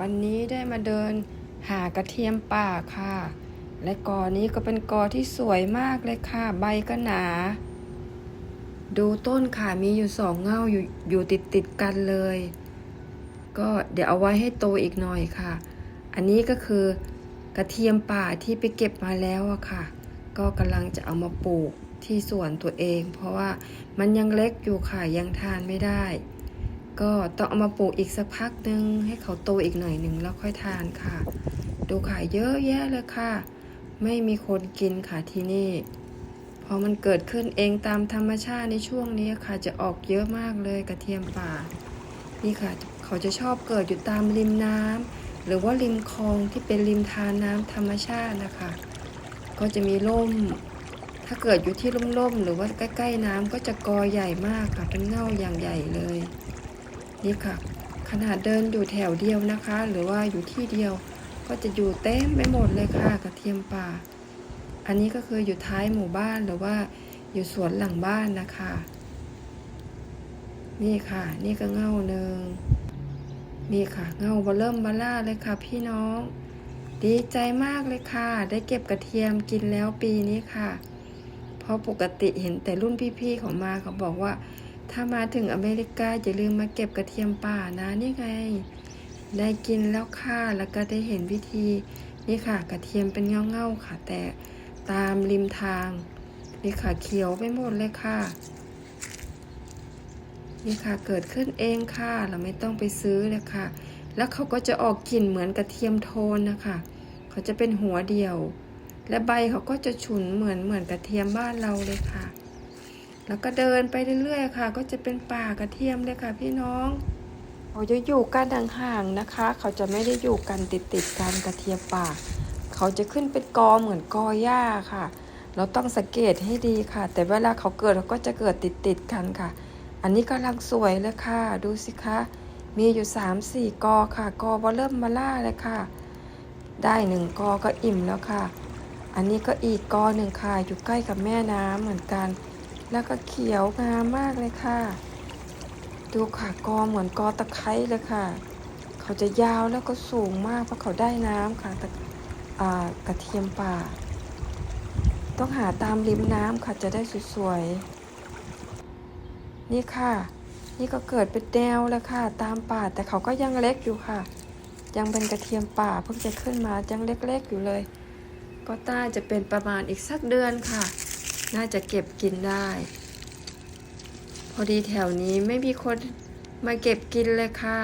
วันนี้ได้มาเดินหากระเทียมป่าค่ะ และกอนี้ก็เป็นกอที่สวยมากเลยค่ะ ใบก็หนา ดูต้นค่ะมีอยู่สองเง่าอยู่อยู่ติดติดกันเลย ก็เดี๋ยวเอาไว้ให้โตอีกหน่อยค่ะ อันนี้ก็คือกระเทียมป่าที่ไปเก็บมาแล้วอะค่ะ ก็กำลังจะเอามาปลูกที่สวนตัวเอง เพราะว่ามันยังเล็กอยู่ค่ะยังทานไม่ได้ ก็ต้องเอามาปลูกอีกสักพักหนึ่งให้เขาโตอีกหน่อยหนึ่งแล้วค่อยทานค่ะ ดูค่ะเยอะแยะเลยค่ะ ไม่มีคนกินค่ะที่นี่ พอมันเกิดขึ้นเองตามธรรมชาติในช่วงนี้ค่ะ จะออกเยอะมากเลยกระเทียมป่า นี่ค่ะ เขาจะชอบเกิดอยู่ตามริมน้ำหรือว่าริมคลองที่เป็นริมทานน้ำธรรมชาตินะคะ ก็จะมีร่มถ้าเกิดอยู่ที่ร่มๆหรือว่าใกล้ ๆ น้ำก็จะกอใหญ่มากค่ะเป็นเง่าอย่างใหญ่เลย นี่ค่ะ ขนาดเดินอยู่แถวเดียวนะคะ หรือว่าอยู่ที่เดียว ก็จะอยู่เต็มไปหมดเลยค่ะกระเทียมป่า อันนี้ก็คืออยู่ท้ายหมู่บ้านหรือว่าอยู่สวนหลังบ้านนะคะ นี่ค่ะ นี่ก็เง่าหนึ่งนี่ค่ะเง่าเบเริ่มบล่าเลยค่ะ พี่น้อง ดีใจมากเลยค่ะ ได้เก็บกระเทียมกินแล้วปีนี้ค่ะ เพราะปกติเห็นแต่รุ่นพี่ๆของมาเขาบอกว่า ถ้ามาถึงอเมริกาอย่าลืมมาเก็บกระเทียมป่านะนี่ไง ได้กินแล้วค่ะแล้วก็ได้เห็นวิธีนี่ค่ะ กระเทียมเป็นเง่าๆค่ะ แต่ตามริมทาง นี่ค่ะเขียวไปหมดเลยค่ะ นี่ค่ะเกิดขึ้นเองค่ะ เราไม่ต้องไปซื้อเลยค่ะ แล้วเขาก็จะออกกลิ่นเหมือนกระเทียมโทนนะคะเขาจะเป็นหัวเดียว และใบเขาก็จะฉุนเหมือนเหมือนกระเทียมบ้านเราเลยค่ะ แล้วก็เดินไปเรื่อยๆค่ะ ก็จะเป็นป่ากระเทียมเลยค่ะ พี่น้องเขาจะอยู่กันห่างๆนะคะ เขาจะไม่ได้อยู่กันติดๆกันกระเทียมป่า เขาจะขึ้นเป็นกอเหมือนกอหญ้าค่ะ เราต้องสังเกตให้ดีค่ะ แต่เวลาเขาเกิดเขาก็จะเกิดติดๆกันค่ะ อันนี้กำลังสวยเลยค่ะ ดูสิคะมีอยู่สามสี่กอค่ะ กอบอเริ่มมาล่าเลยค่ะ ได้หนึ่งกอก็อิ่มแล้วค่ะ อันนี้ก็อีกกอหนึ่งค่ะ อยู่ใกล้กับแม่น้ำเหมือนกัน แล้วก็เขียวงามมากเลยค่ะ ดูค่ะกอเหมือนกอตะไคร้เลยค่ะ เขาจะยาวแล้วก็สูงมากเพราะเขาได้น้ำค่ะตะกระเทียมป่า ต้องหาตามริมน้ำค่ะจะได้สวยๆ นี่ค่ะ นี่ก็เกิดเป็นแนวแล้วค่ะ ตามป่าแต่เขาก็ยังเล็กอยู่ค่ะ ยังเป็นกระเทียมป่าเพิ่งจะขึ้นมายังเล็กๆอยู่เลย ก็ต้าจะเป็นประมาณอีกสักเดือนค่ะ น่าจะเก็บกินได้ พอดีแถวนี้ไม่มีคนมาเก็บกินเลยค่ะ